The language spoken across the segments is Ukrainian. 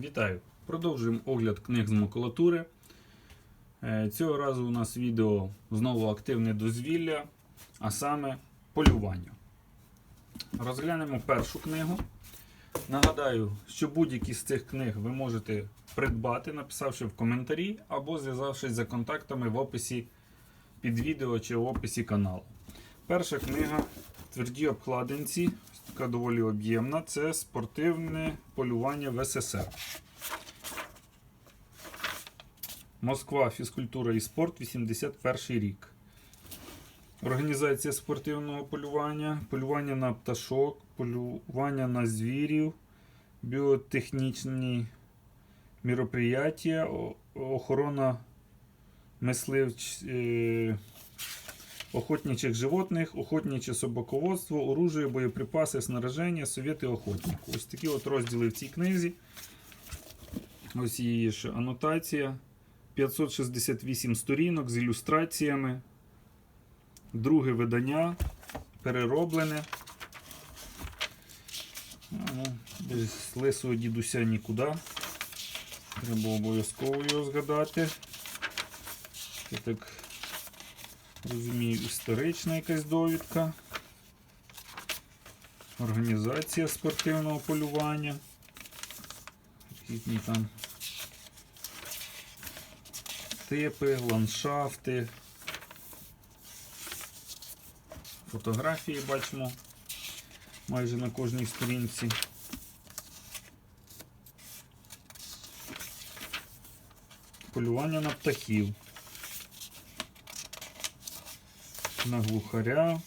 Вітаю! Продовжуємо огляд книг з макулатури. Е, Цього разу у нас відео знову активне дозвілля, а саме полювання. Розглянемо першу книгу. Нагадаю, що будь-які з цих книг ви можете придбати, написавши в коментарі або зв'язавшись за контактами в описі під відео чи в описі каналу. Перша книга тверді обкладинці, така доволі об'ємна. Це спортивне полювання в СССР. Москва, фізкультура і спорт, 81 рік. Організація спортивного полювання, полювання на пташок, полювання на звірів, біотехнічні мероприятия, о- охорона мисливч... охотничих животних, охотниче собаководство, оружие, боєприпаси, снаряження, совєти охотнику. Ось такі от розділи в цій книзі. Ось її ж анотація. 568 сторінок з ілюстраціями. Друге видання перероблене. А, ну, Без лисого дідуся нікуди. Треба обов'язково його згадати. Я так розумію, історична якась довідка. Організація спортивного полювання. Різні там типи, ландшафти. Фотографії бачимо майже на кожній сторінці. Полювання на птахів. На глухаря.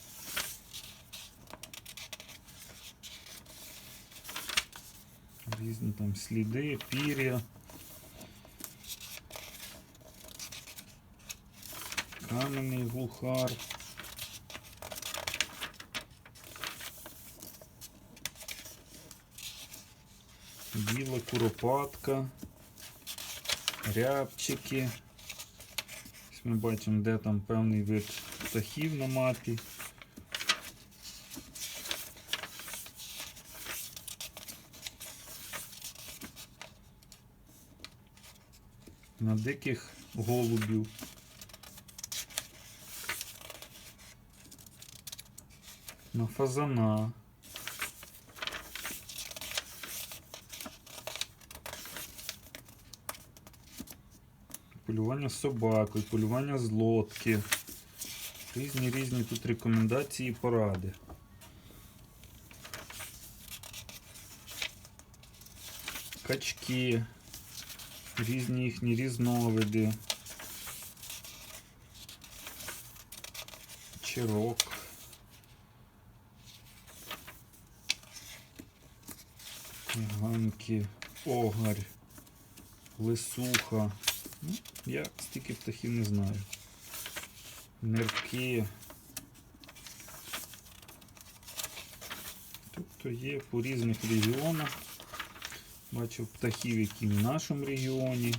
Різні там сліди, пір'я. Кам'яний глухар. Біла куропатка. Рябчики. Ось Ми бачимо, де там певний вид птахів на мапі. На диких голубів. На фазана. Полювання з собакою, полювання з лодки. Різні різні тут рекомендації і поради. Качки, різні їхні різновиди. Чирок. Ганки, огарь, лисуха. Ну, я стільки птахів не знаю. Нирки. Тобто є по різних регіонах. Бачив птахів, які в нашому регіоні.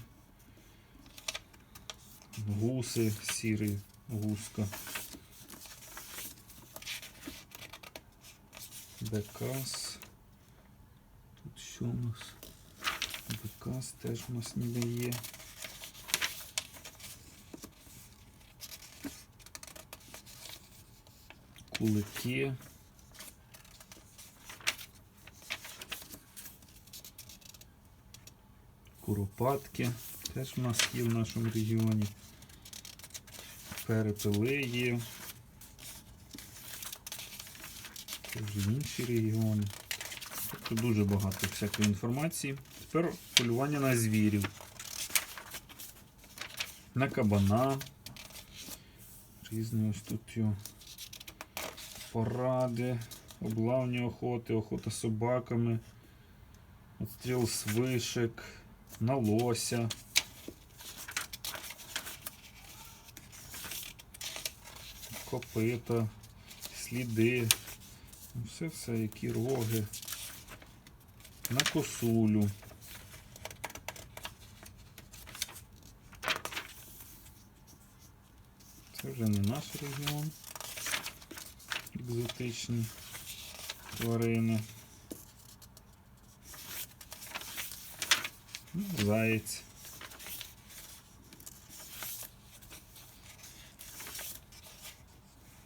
Гуси, сірий гуска. Бекас. Тут що у нас? Бекас теж у нас ніде є. Кулики. Куропатки. Теж у нас є в нашому регіоні. Перепели є. Інші регіони. Тобто дуже багато всякої інформації. Тепер полювання на звірів. На кабана. Різні ось тут його поради, облавні охоти, охота собаками, отстріл з вишик, на лося. Копита, сліди, Ну, все все, які роги, на косулю. Це вже не наш регіон. Екзотичні тварини. Ну, Заєць.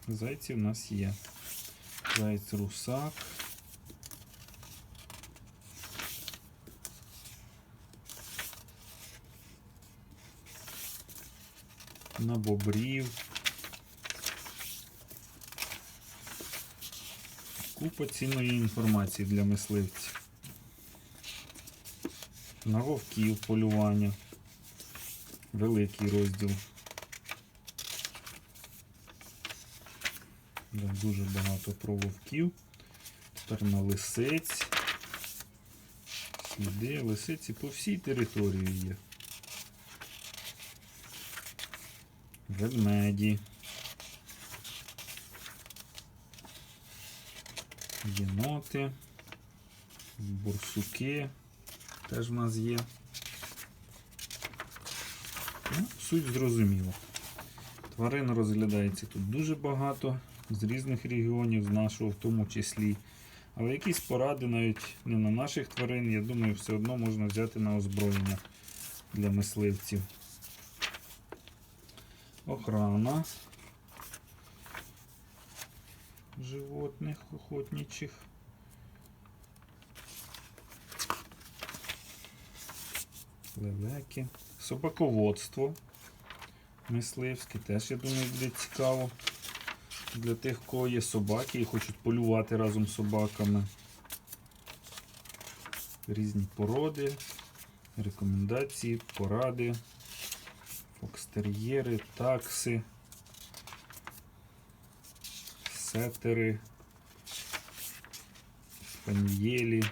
Зайці в нас є. Заєць русак. На бобрів. Купа цінної інформації для мисливців. На вовків полювання. Великий розділ. Дуже багато про вовків. Тепер на лисиць. Сліди лисиці по всій території є. Ведмеді. Єноти. Бурсуки теж в нас є. Ну, суть зрозуміла. Тварин розглядається тут дуже багато, з різних регіонів, з нашого в тому числі. Але якісь поради навіть не на наших тварин, я думаю, все одно можна взяти на озброєння для мисливців. Охрана животних охотничих. Лелеки. Собаководство мисливське теж, я думаю, буде цікаво для тих, кого є собаки і хочуть полювати разом з собаками. Різні породи, рекомендації, поради, фокстер'єри, такси, сетери, спанієлі.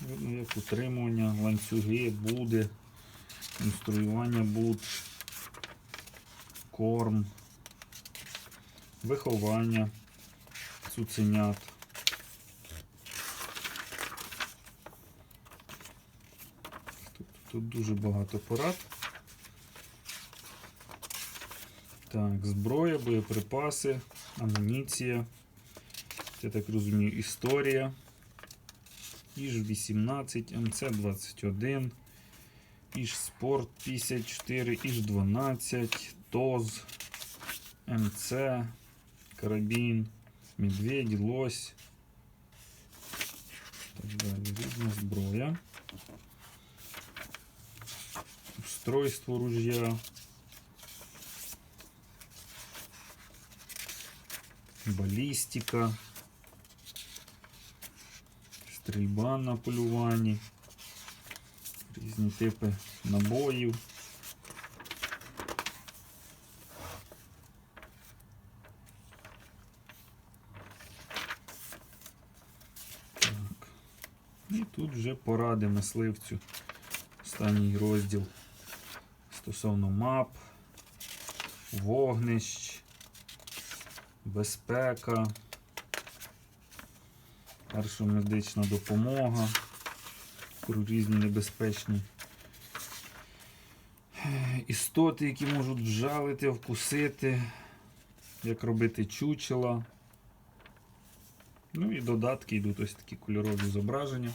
Видно, як утримування, ланцюги, буди, конструювання буд, корм, виховання цуценят. Тут, тут дуже багато порад. Так, зброя, боєприпаси, амуніція. Я так розумію, історія. Іж 18, МЦ 21, Іж Спорт 54, Іж 12, ТОЗ, МЦ, карабін, медведь, лось. Так далі. Різна зброя. Устройство ружья. Балістика. Стрільба на полюванні, різні типи набоїв. Так. І тут вже поради мисливцю. Останній розділ стосовно мап, вогнищ, безпека. Перша медична допомога різні небезпечні істоти, які можуть вжалити, вкусити, як робити чучела. Ну і додатки йдуть ось такі кольорові зображення.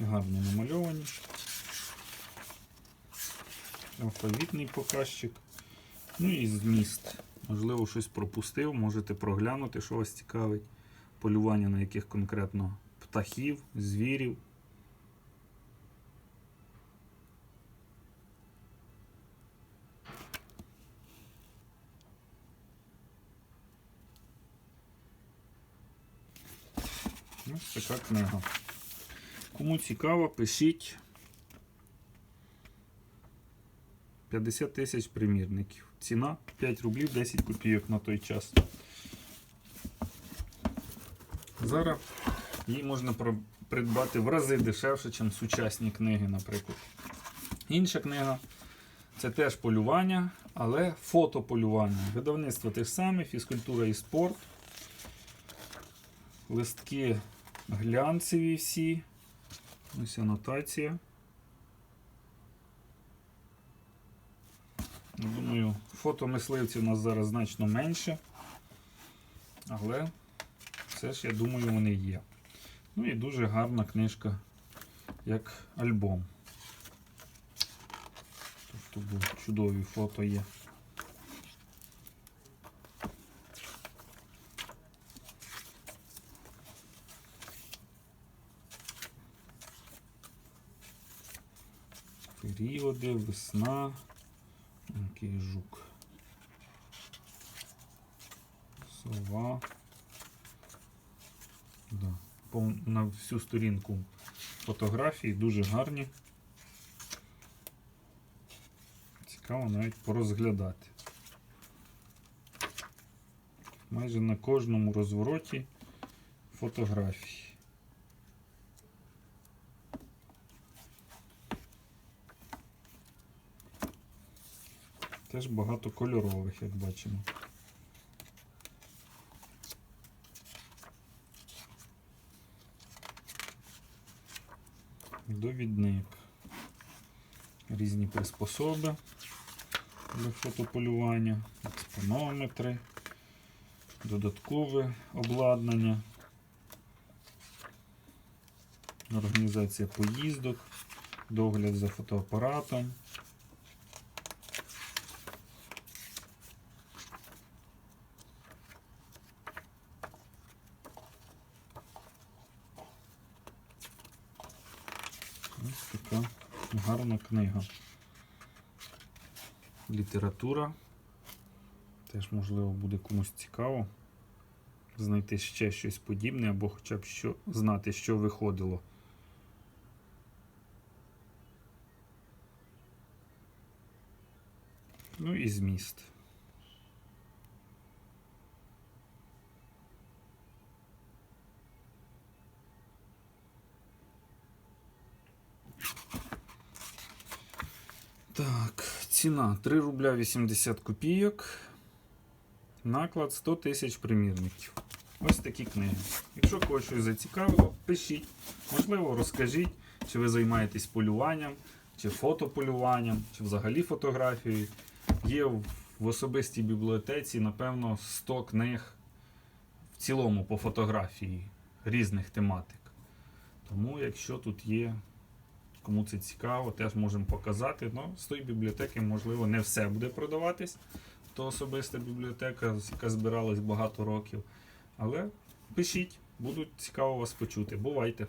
Гарно намальовані алфавітний показчик. Ну і зміст. Можливо, щось пропустив, можете проглянути, що вас цікавить. Полювання на яких конкретно птахів, звірів. Ось така книга. Кому цікаво, пишіть. 50 тисяч примірників. Ціна 5 рублів 10 копійок на той час. Зараз її можна придбати в рази дешевше, ніж сучасні книги, наприклад. Інша книга це теж полювання, але фотополювання. Видавництво те ж саме, фізкультура і спорт. Листки глянцеві всі. Ось анотація. Думаю, фото мисливців у нас зараз значно менше. Але все ж, я думаю, вони є. Ну і дуже гарна книжка, як альбом. Тобто чудові фото є. Періоди, весна. Який жук. Сова. Да. На всю сторінку фотографії дуже гарні. Цікаво навіть порозглядати. Майже на кожному розвороті фотографії. Теж багато кольорових, як бачимо. Довідник. Різні приспособи для фотополювання, експонометри, додаткове обладнання, організація поїздок, догляд за фотоапаратом. Ось така гарна книга. Література. Теж, можливо, буде комусь цікаво знайти ще щось подібне, або хоча б що, знати, що виходило. Ну і зміст. Так, ціна 3 рубля 80 копійок. Наклад 100 тисяч примірників. Ось такі книги. Якщо когось щось зацікавило, пишіть. Можливо, розкажіть, чи ви займаєтесь полюванням, чи фотополюванням, чи взагалі фотографією. Є в особистій бібліотеці, напевно, 100 книг в цілому по фотографії різних тематик. Тому, якщо тут є Кому це цікаво, теж можемо показати. Ну, з тої бібліотеки, можливо, не все буде продаватись. То особиста бібліотека, яка збиралась багато років. Але пишіть, буду цікаво вас почути. Бувайте!